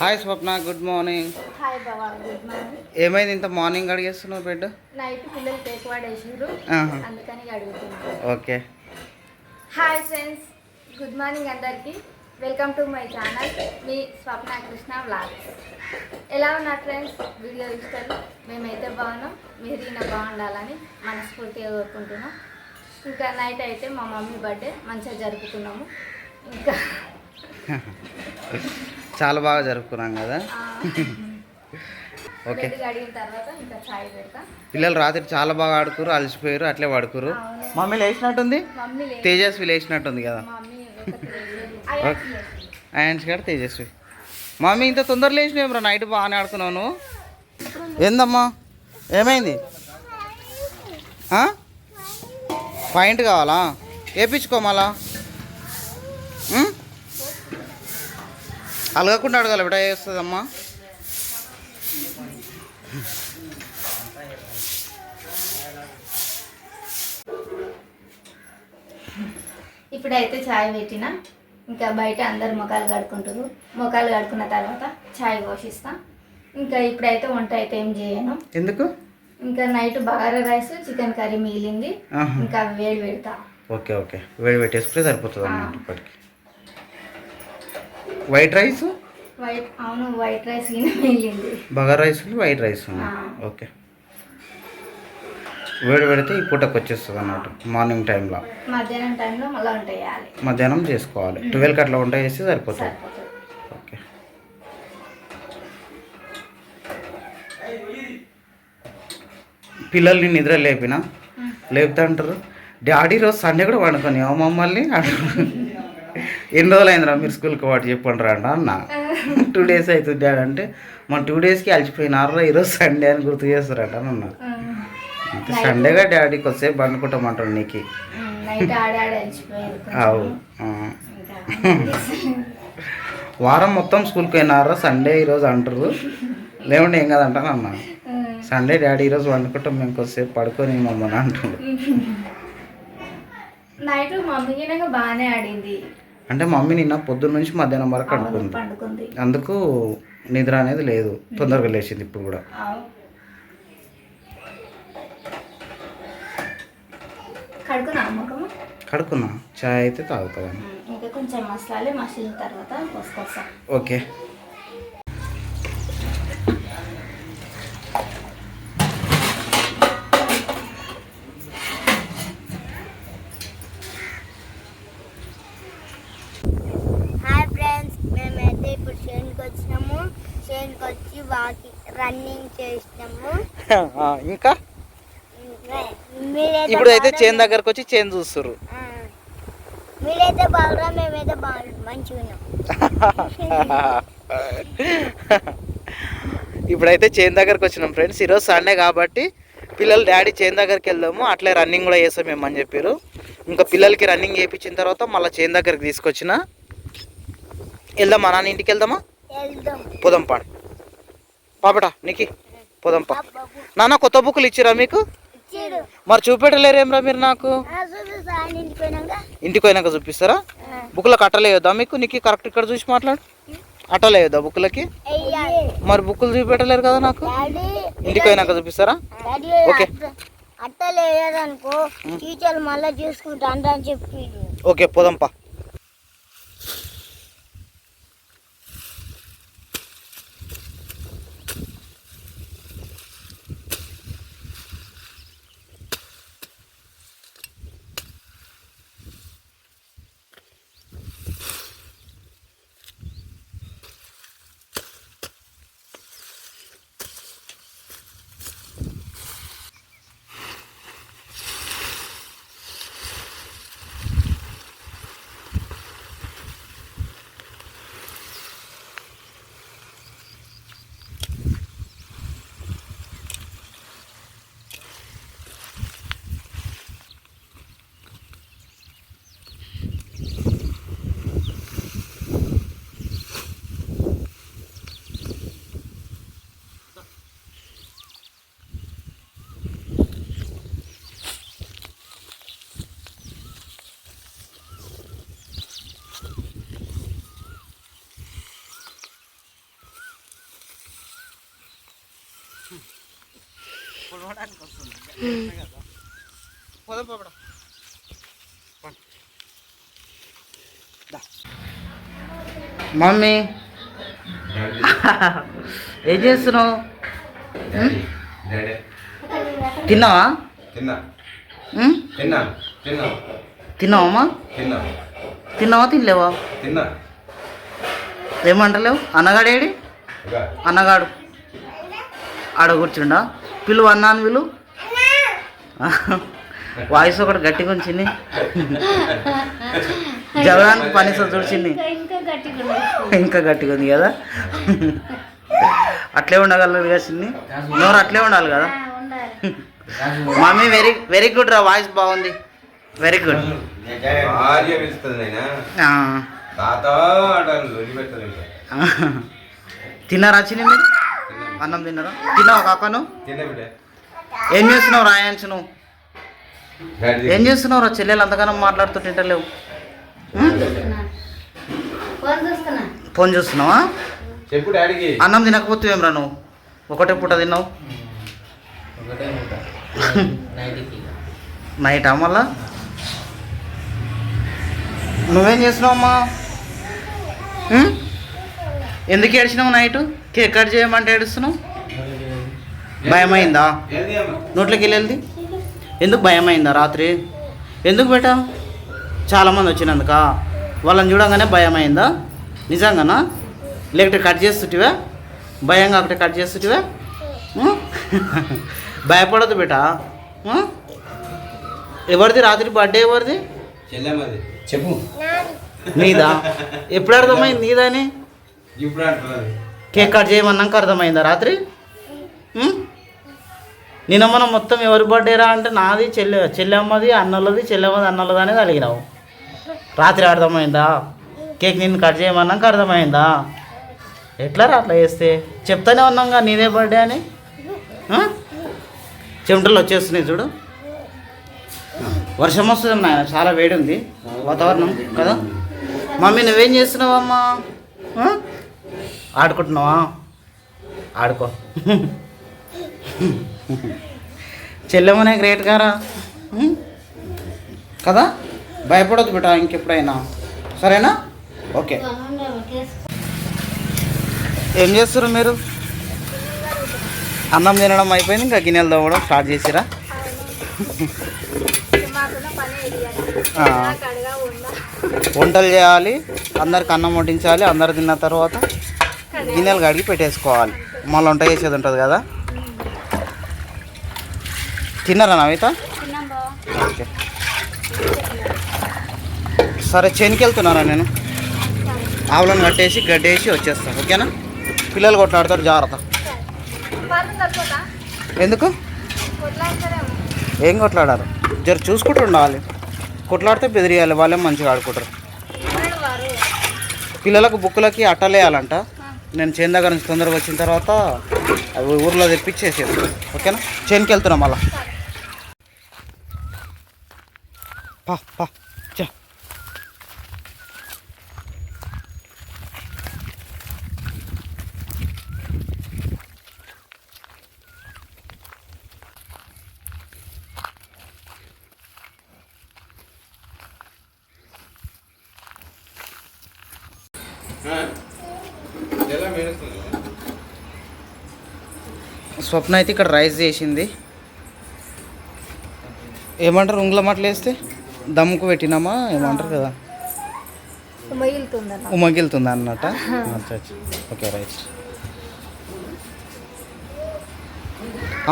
Hi Swapna good morning hi బాబా good morning ఏమైంది? ఇంత morning అడిగేస్తున్నావు బెడ్ నైట్ పిల్లలు కేక్ వాడేసారు. అందుకని అడుగుతున్నాను okay. Hi friends good morning అందరికీ. వెల్కమ్ టు మై ఛానల్ మీ స్వప్న కృష్ణ వ్లాగ్స్ ఎలా ఉన్నారు ఫ్రెండ్స్ వీడియో ఇస్తారు మేమైతే బాగున్నాం. మీరు ఈయన బాగుండాలని మనస్ఫూర్తిగా కోరుకుంటున్నాం. ఇంకా నైట్ అయితే మా మమ్మీ బర్త్డే మంచిగా జరుపుకున్నాము. ఇంకా చాలా బాగా జరుపుకున్నాం కదా. ఓకే. పిల్లలు రాత్రి చాలా బాగా ఆడుకురు అలసిపోయారు అట్లే పడుకురు. మమ్మీ లేచినట్టుంది? తేజస్వి లేచినట్టుంది కదా. ఆయన్స్ కాడ తేజస్వి. మమ్మీ ఇంత తొందర లేచినావు నైట్ బాగానే ఆడుకున్నావు నువ్వు. ఏందమ్మా? ఏమైంది? పాయింట్ కావాలా? వేపించుకో మళ్ళా ఉం? అలగకుండా అడగాలి బిడ్డ వేస్తుందమ్మా ఇప్పుడైతే చాయ్ పెట్టిన. ఇంకా బయట అందరు ముఖాలు కడుక్కుంటారు ముఖాలు కడుక్కున్న తర్వాత చాయ్ పోషిస్తా. ఇంకా ఇప్పుడైతే వంట అయితే ఏం చేయను. ఎందుకు? ఇంకా night bagara rice chicken curry మిగిలింది. ఇంకా వేడి పెడతా. Okay okay. వేడి పెట్టేసుకుంటే సరిపోతుంది అన్నమాట ఇప్పటికి. వైట్ రైస్ వైట్ అవును white rice bagara rice white rice. Okay వేడి పెడితే ఈ పూటకు వచ్చేస్తుంది అన్నమాట మార్నింగ్ టైంలో మధ్యాహ్నం టైంలో మళ్ళీ వంట చేయాలి. మధ్యాహ్నం చేసుకోవాలి. ట్వెల్వ్కి అట్లా వంట చేస్తే సరిపోతుంది. ఓకే పిల్లల్ని నిద్ర లేపిన. లేపుతా అంటారు. డాడీ రోజు సండే కూడా వండుకొని మమ్మల్ని అంటారు ఎన్ని రోజులు అయిందిరా మీరు స్కూల్కి వాటి చెప్పండి రా అన్న టూ డేస్ అవుతుంది డాడీ అంటే మన టూ డేస్కి అలసిపోయినారా ఈరోజు సండే అని గుర్తు చేస్తారట అని అన్నా. అంటే సండేగా డాడీకి వస్తే పండుకుంటామంటారు నీకు. అవు వారం మొత్తం స్కూల్కి పోయినారా సండే ఈరోజు అంటారు. లేకుంటే ఏం కదంట అన్న. సండే డాడీ ఈరోజు వండుకుంటాం మేము కొద్దిసేపు పడుకొని మమ్మల్ని అంటుండు. నైట్ మమ్మీ బాగానే ఆడింది. అంటే మమ్మీ నిన్న పొద్దున్న నుంచి మధ్యాహ్నం వరకు అనుకుంది అందుకు నిద్ర అనేది లేదు. తొందరగా లేచింది ఇప్పుడు కూడా. కడుకున్నా చాయ్ అయితే తాగుతుంది ఇంకా కొంచెం మసాలా మసిలిన తర్వాత పోసుకొస్తా ఓకే హాయ్ ఫ్రెండ్స్ మేమైతే ఇప్పుడు షేన్కి వచ్చినాము షేన్కి వచ్చి వాకి రన్నింగ్ చేసినాము ఇంకా? ఇప్పుడు అయితే చేన్ దగ్గరకు వచ్చి చేన్ చూస్తారు ఆ. మీరైతే బాగురా మేమైతే బాగా మంచిగా ఉన్నాం. ఇప్పుడైతే చేన్ దగ్గరకు వచ్చినాం ఫ్రెండ్స్. ఈరోజు సండే కాబట్టి పిల్లలు డాడీ చేన్ దగ్గరికి వెళ్దాము. అట్లే రన్నింగ్ కూడా చేస్తాం మేము అని చెప్పారు. ఇంకా పిల్లలకి రన్నింగ్ చేయించిన తర్వాత మళ్ళీ చేన్ దగ్గరికి తీసుకొచ్చిన. వెళ్దామా? నాన్న ఇంటికి వెళ్దామా? వెళ్దాం. పోదాం పాడు పాపట నీకి. పోదాం పా నాన్న కొత్త బుక్కులు ఇచ్చిరా మీకు? మరి చూపెట్టలేరేమ్రా మీరు నాకు? ఇంటికి పోయినాక చూపిస్తారా? బుక్లకు అట్టలేయొద్దా మీకు? నీకు కరెక్ట్ ఇక్కడ చూసి మాట్లాడు. అట్టలేయొద్దా వెయ్యాలి మరి బుక్కులు చూపెట్టలేరు కదా నాకు? ఇంటికి పోయినాక చూపిస్తారా? ఓకే. అట్టలు వేయదనుకో టీచర్ మళ్ళీ చూసుకుంటా అని చెప్పి. ఓకే పోదాంపా. పులవడానికి వస్తుంది. పోదాం పాపడ. మమ్మీ. ఏం చేస్తున్నావు? తిన్నావా? తిన్నావమ్మా? తిన్నా. తిన్నావా తినలేవా? తిన్నా. ఏమంటలేవు? అన్నగాడేడి అన్నగాడు. ఆడ కూర్చుండా? పిలువు అన్నాను పిలువు వాయిస్ ఒకటి గట్టిగా ఉంచింది. జగడానికి పని చూసింది. ఇంకా గట్టిగా ఉంది కదా. అట్లే ఉండగలరు కదా చిన్ని? నోరు అట్లే ఉండాలి కదా. మమ్మీ వెరీ వెరీ గుడ్ రా వాయిస్ బాగుంది. Very good. తిన్నారా చిన్ని మీరు? అన్నం తిన్నారా? తిన్నావా కాకను? ఏం చేస్తున్నావు రాయాన్స్ నువ్వు ఏం చేస్తున్నావు రా? చెల్లెలు అంతగానో మాట్లాడుతుంటలేవు ఫోన్ చూస్తున్నా. ఫోన్ చూస్తున్నావా? అన్నం తినకపోతే ఏమరా నువ్వు? ఒకటే పూట తిన్నావు? నైట్ మళ్ళా? నువ్వేం చేస్తున్నావు అమ్మా ఉం? ఎందుకు ఏడ్చినావు నైట్? కేక్ కట్ చేయమంటే ఏడుస్తున్నావు? భయమైందా? ఏంది అమ్మ నోట్లోకి వెళ్ళేది ఎందుకు భయమైందా రాత్రి? ఎందుకు బేటా? చాలామంది వచ్చినందుక. వాళ్ళని చూడంగానే భయమైందా? నిజంగానా? లేకపోతే కట్ చేస్తుంటివా? భయంగా ఒకటి కట్ చేస్తుంటివా? ఉం? భయపడద్దు బేటా? ఎవరిది రాత్రి బర్త్డే ఎవరిది? చెప్పు. నీదా? ఎప్పుడు అర్థమైంది నీదని? ఇప్పుడు కేక్ కట్ చేయమన్నాక అర్థమైందా రాత్రి? నిన్న మనం మొత్తం ఎవరి బర్త్డేరా అంటే నాది చెల్లె చెల్లెమ్మది అన్నలది చెల్లెమ్మది అన్నలది అనేది అడిగినావు. రాత్రి అర్థమైందా? కేక్ నిన్ను కట్ చేయమన్నాక అర్థమైందా? ఎట్లా రా అట్లా చేస్తే? చెప్తానే ఉన్నాంగా నీదే బర్త్డే అని? చెమటలు వచ్చేస్తున్నాయి చూడు. వర్షం వస్తుంది నాయన చాలా వేడి ఉంది. వాతావరణం కదా? మమ్మీ నువ్వేం చేస్తున్నావమ్మా? ఆడుకుంటున్నావా? ఆడుకో. చెల్లెమనే గ్రేట్ గారా? కదా? భయపడొద్దు బిడ్డ ఇంకెప్పుడైనా. సరేనా? ఓకే. ఏం చేస్తారు మీరు? అన్నం తినడం అయిపోయింది ఇంకా గిన్నెలు తవ్వడం స్టార్ట్ చేసిరా? వంటలు చేయాలి అందరికి అన్నం వడ్డించాలి అందరు తిన్న తర్వాత గిన్నెలు కడిగి పెట్టేసుకోవాలి. మళ్ళీ వంట చేసేది ఉంటుంది కదా? తిన్నారా నవిత? ఓకే. సరే చేనికి వెళ్తున్నారా నేను? ఆవులను కట్టేసి గడ్డేసి వచ్చేస్తాను ఓకేనా? పిల్లలు కొట్లాడతారు జాగ్రత్త. ఎందుకు? ఏం కొట్లాడారు? జర చూసుకుంటూ ఉండాలి. కొట్లాడితే బెదిరియాలి వాళ్ళే మంచిగా ఆడుకుంటారు. పిల్లలకు బుక్కులకి అట్టలేయాలంట. నేను చేను దగ్గర నుంచి తొందరగా వచ్చిన తర్వాత అవి ఊర్లో తెప్పించేసేది ఓకేనా? చేనుకి వెళ్తున్నాం మళ్ళా. పా పా. స్వప్న అయితే ఇక్కడ రైస్ చేసింది. ఏమంటారు? ఉంగ్ల మట్లు వేస్తే దమ్ముకు పెట్టినామా? ఏమంటారు కదా? అన్నట్ట అచ్చా అచ్చా. Okay right.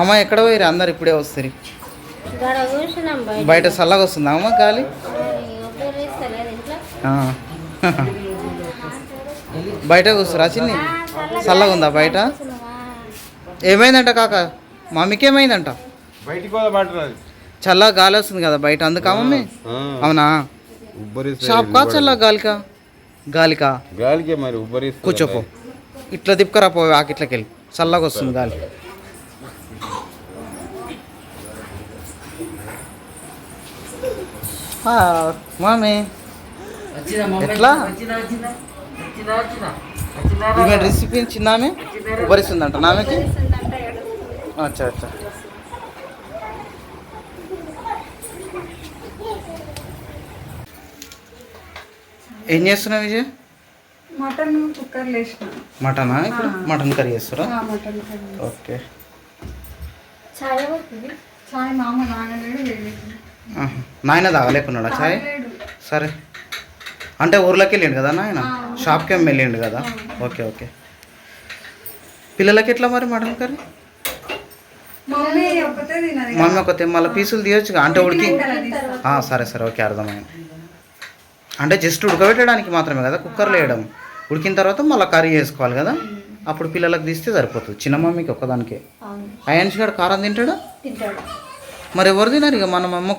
అమ్మ ఎక్కడ పోయిరు అందరు ఇప్పుడే వస్తారు బయట. బయట చల్లగా వస్తుందా అమ్మ గాలి? ఉపయోగిస్తలేదు ఇంట్లో ఆ. బయట కూర్చురా చిన్ని? చల్లగా ఉందా బయట? ఏమైందంట కాక? మమ్మీకి ఏమైందంట బయటికి పోదామంటున్నది చల్లగా గాలి వస్తుంది కదా బయట అందుకా మమ్మీ? అవునా? షాప్ కా చల్లగా గాలికా? గాలికా? గాలికే మరి ఉబ్బరిస్తుంది కూర్చోపో ఇట్లా తిప్పుకరా పో ఆకిట్లకి వెళ్ళి చల్లగా వస్తుంది గాలి. మామీ. ఎట్లా? ఈమె రెసిపీ చిన్నామే ఉబ్బరిస్తుందంట. నామెకి? अच्छा अच्छा ఏం చేస్తున్నావు విజయ్? మటన్ కుక్కర్ మటనా? ఇప్పుడు మటన్ కర్రీ చేస్తారా? Mutton curry okay. చాయ్ చాయ్ మామ నాయన తాగలేకున్నాడా చాయ్? సరే. అంటే ఊర్లోకి వెళ్ళిండు కదా నాయన? షాప్కి వెళ్ళిండు కదా? Okay okay. పిల్లలకి ఎట్లా మరి మటన్ కర్రీ? మమ్మీ ఒక్కతే తినది మమ్మీ ఒక మళ్ళీ పీసులు తీయొచ్చుగా అంటే ఉడికి ఆ, సరే సరే ఓకే అర్థమైంది. అంటే జస్ట్ ఉడకబెట్టడానికి మాత్రమే కదా కుక్కర్లో వేయడం. ఉడికిన తర్వాత మళ్ళీ కర్రీ చేసుకోవాలి కదా. అప్పుడు పిల్లలకు తీస్తే సరిపోతుంది. చిన్న మమ్మీకి ఒక్కదానికే. అయాన్ష్ గారు కారం తింటాడా? తింటాడు. మరి ఎవరు తినారు ఇక? మన మమ్మ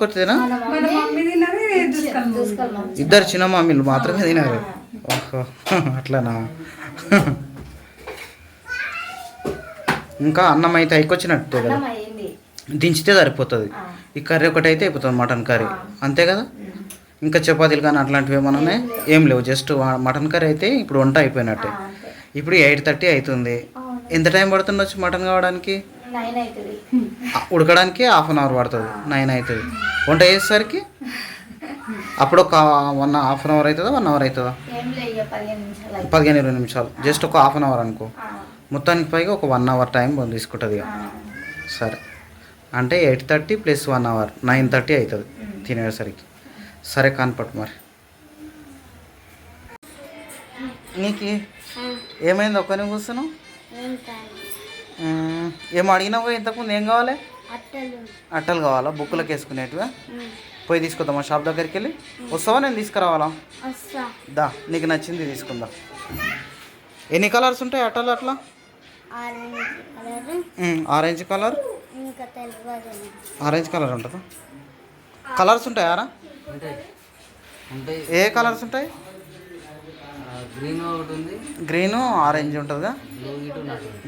చూసుకోను చూసుకోవాలి ఇద్దరు చిన్న మమ్మీలు మాత్రమే తినారు. ఓహో అట్లనా? ఇంకా అన్నం అయితే అయికొచ్చినట్టే కదా? దించితే సరిపోతుంది. ఈ కర్రీ ఒకటి అయితే అయిపోతుంది మటన్ కర్రీ. అంతే కదా? ఇంకా చపాతీలు కానీ అట్లాంటివి ఏమైనా ఉన్నాయి? ఏం లేవు. జస్ట్ మటన్ కర్రీ అయితే ఇప్పుడు వంట అయిపోయినట్టే. ఇప్పుడు ఎయిట్ థర్టీ అవుతుంది ఎంత టైం పడుతుండొచ్చు మటన్ కావడానికి? ఉడకడానికి హాఫ్ అన్ అవర్ పడుతుంది. నైన్ అవుతుంది వంట చేసేసరికి? అప్పుడు ఒక వన్ హాఫ్ అన్ అవర్ అవుతుందా వన్ అవర్ అవుతుందా పదిహేను ఇరవై నిమిషాలు. జస్ట్ ఒక హాఫ్ అన్ అవర్ అనుకో. మొత్తానికి పైగా ఒక వన్ అవర్ టైం తీసుకుంటుంది సరే. అంటే eight thirty plus one hour nine thirty అవుతుంది తినేసరికి. సరే కనపట్టు మరి. నీకు ఏమైంది? ఒక్కనే కూర్చున్నావు? ఏం అడిగినావు ఇంతకుముందు ఏం కావాలి? అట్టలు. కావాలా? బుక్కులకు వేసుకునేటివా. పోయి తీసుకుందామా షాప్ దగ్గరికి వెళ్ళి వస్తావా నేను తీసుకురావాలా? దా నీకు నచ్చింది తీసుకుందా. ఎన్ని కలర్స్ ఉంటాయి అట్టలు అట్లా? Orange colour. Orange colour? ఇంకా తెలియదు ఆరెంజ్ కలర్ ఉంటుందా? కలర్స్ ఉంటాయారా ఏ కలర్స్ ఉంటాయి? గ్రీన్ ఆరెంజ్ ఉంటుంది కదా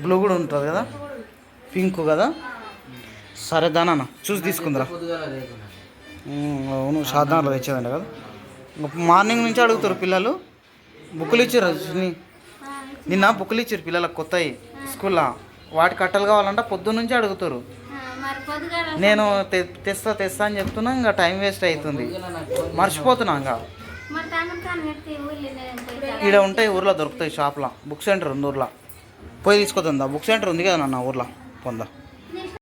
బ్లూ కూడా ఉంటుంది కదా? పింక్ కదా? సరే దానా చూసి తీసుకుందిరా. అవును సాధారణలో తెచ్చేదంట కదా? మార్నింగ్ నుంచి అడుగుతారు పిల్లలు. బుక్కులు ఇచ్చారు నిన్న బుక్కులు ఇచ్చారు పిల్లలకు కొత్తవి స్కూల్లో. వాటి కట్టలు కావాలంటే పొద్దున్న నుంచి అడుగుతారు. నేను తెస్తా తెస్తా అని చెప్తున్నా ఇంకా టైం వేస్ట్ అవుతుంది. మర్చిపోతున్నా ఇంకా. ఈడ ఉంటాయి ఊర్లో దొరుకుతాయి షాప్లో. బుక్ సెంటర్ ఉంది ఊర్లో. పోయి తీసుకొద్దా బుక్ సెంటర్ ఉంది కదా నాన్న ఊర్లో. పొందా.